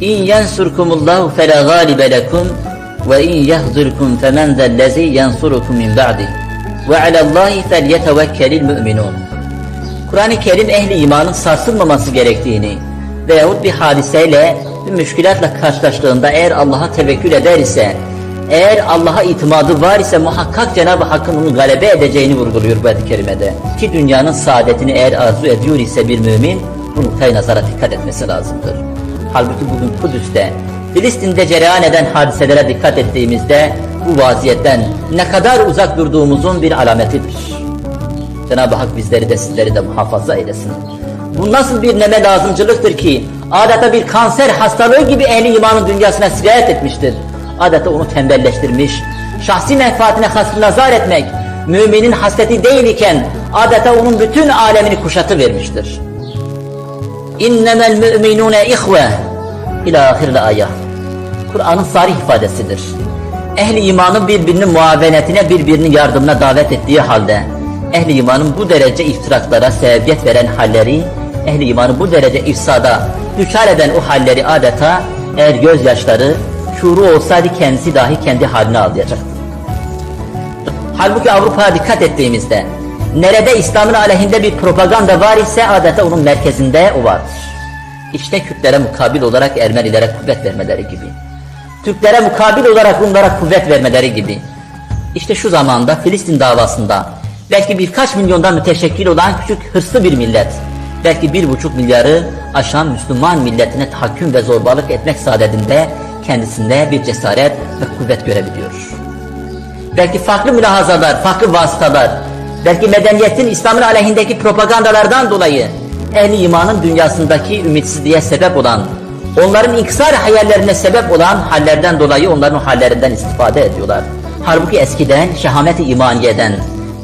İn yensurkumullahu fela galibe lekum ve in yahzurkum femen zellezi yensurukum min ba'di ve alallahi felyetevekkelil müminun. Kur'an-ı Kerim ehli imanın sarsılmaması gerektiğini veyahut bir hadiseyle bir müşkülatla karşılaştığında eğer Allah'a tevekkül eder ise eğer Allah'a itimadı var ise muhakkak Cenab-ı Hakk'ın onu galebe edeceğini vurguluyor bu kerimede. Ki dünyanın saadetini eğer arzu ediyor ise bir mümin bu noktayı nazara dikkat etmesi lazımdır. Halbuki bugün Kudüs'te, Filistin'de cereyan eden hadiselere dikkat ettiğimizde bu vaziyetten ne kadar uzak durduğumuzun bir alametidir. Cenab-ı Hak bizleri de sizleri de muhafaza eylesin. Bu nasıl bir neme lazımcılıktır ki adeta bir kanser hastalığı gibi ehli imanın dünyasına sirayet etmiştir. Adeta onu tembelleştirmiş, şahsi menfaatine hasrı nazar etmek, müminin hasreti değil iken adeta onun bütün alemini kuşatı vermiştir. İnnemel müminune ihve ila ahirle ayah. Kur'an'ın sarih ifadesidir. Ehli imanın birbirinin muavenetine, birbirinin yardımına davet ettiği halde, ehli imanın bu derece iftiraklara sebebiyet veren halleri, ehli imanı bu derece ifsada düşer eden o halleri adeta eğer gözyaşları şuuru olsaydı kendisi dahi kendi haline ağlayacaktı. Halbuki Avrupa'ya dikkat ettiğimizde nerede İslam'ın aleyhinde bir propaganda var ise adeta onun merkezinde o vardır. İşte Kürtlere mukabil olarak Ermenilere kuvvet vermeleri gibi. Türklere mukabil olarak Rumlara kuvvet vermeleri gibi. İşte şu zamanda Filistin davasında belki birkaç milyondan müteşekkil olan küçük hırslı bir millet, belki bir buçuk milyarı aşan Müslüman milletine tahakküm ve zorbalık etmek saadetinde kendisinde bir cesaret ve kuvvet görebiliyor. Belki farklı mülahazalar, farklı vasıtalar, belki medeniyetin İslam'ın aleyhindeki propagandalardan dolayı ehli imanın dünyasındaki ümitsizliğe sebep olan, onların inkisar hayallerine sebep olan hallerden dolayı onların hallerinden istifade ediyorlar. Halbuki eskiden şehamet-i imaniyeden,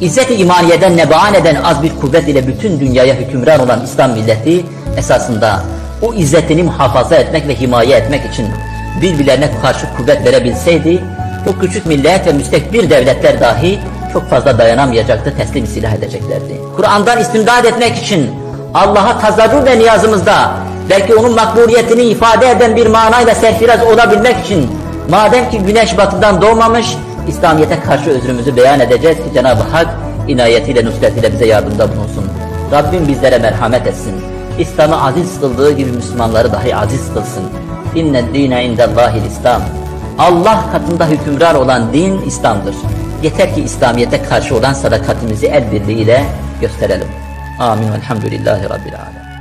İzzet-i imaniyeden nebaan eden az bir kuvvet ile bütün dünyaya hükümran olan İslam milleti esasında o izzetini muhafaza etmek ve himaye etmek için birbirlerine karşı kuvvet verebilseydi o küçük millet ve müstekbir devletler dahi çok fazla dayanamayacaktı, teslim silah edeceklerdi. Kur'an'dan istimdad etmek için Allah'a tazarrur ve niyazımızda belki onun makbuliyetini ifade eden bir manayla serfiraz olabilmek için madem ki güneş batıdan doğmamış İslamiyet'e karşı özrümüzü beyan edeceğiz ki Cenab-ı Hak inayetiyle, nusretiyle bize yardımda bulunsun. Rabbim bizlere merhamet etsin. İslam'ı aziz kıldığı gibi Müslümanları dahi aziz kılsın. İnne dine indellahil İslam. Allah katında hükümrar olan din İslam'dır. Yeter ki İslamiyet'e karşı olan sadakatimizi el birliğiyle gösterelim. Amin. Elhamdülillahi Rabbil Alemin.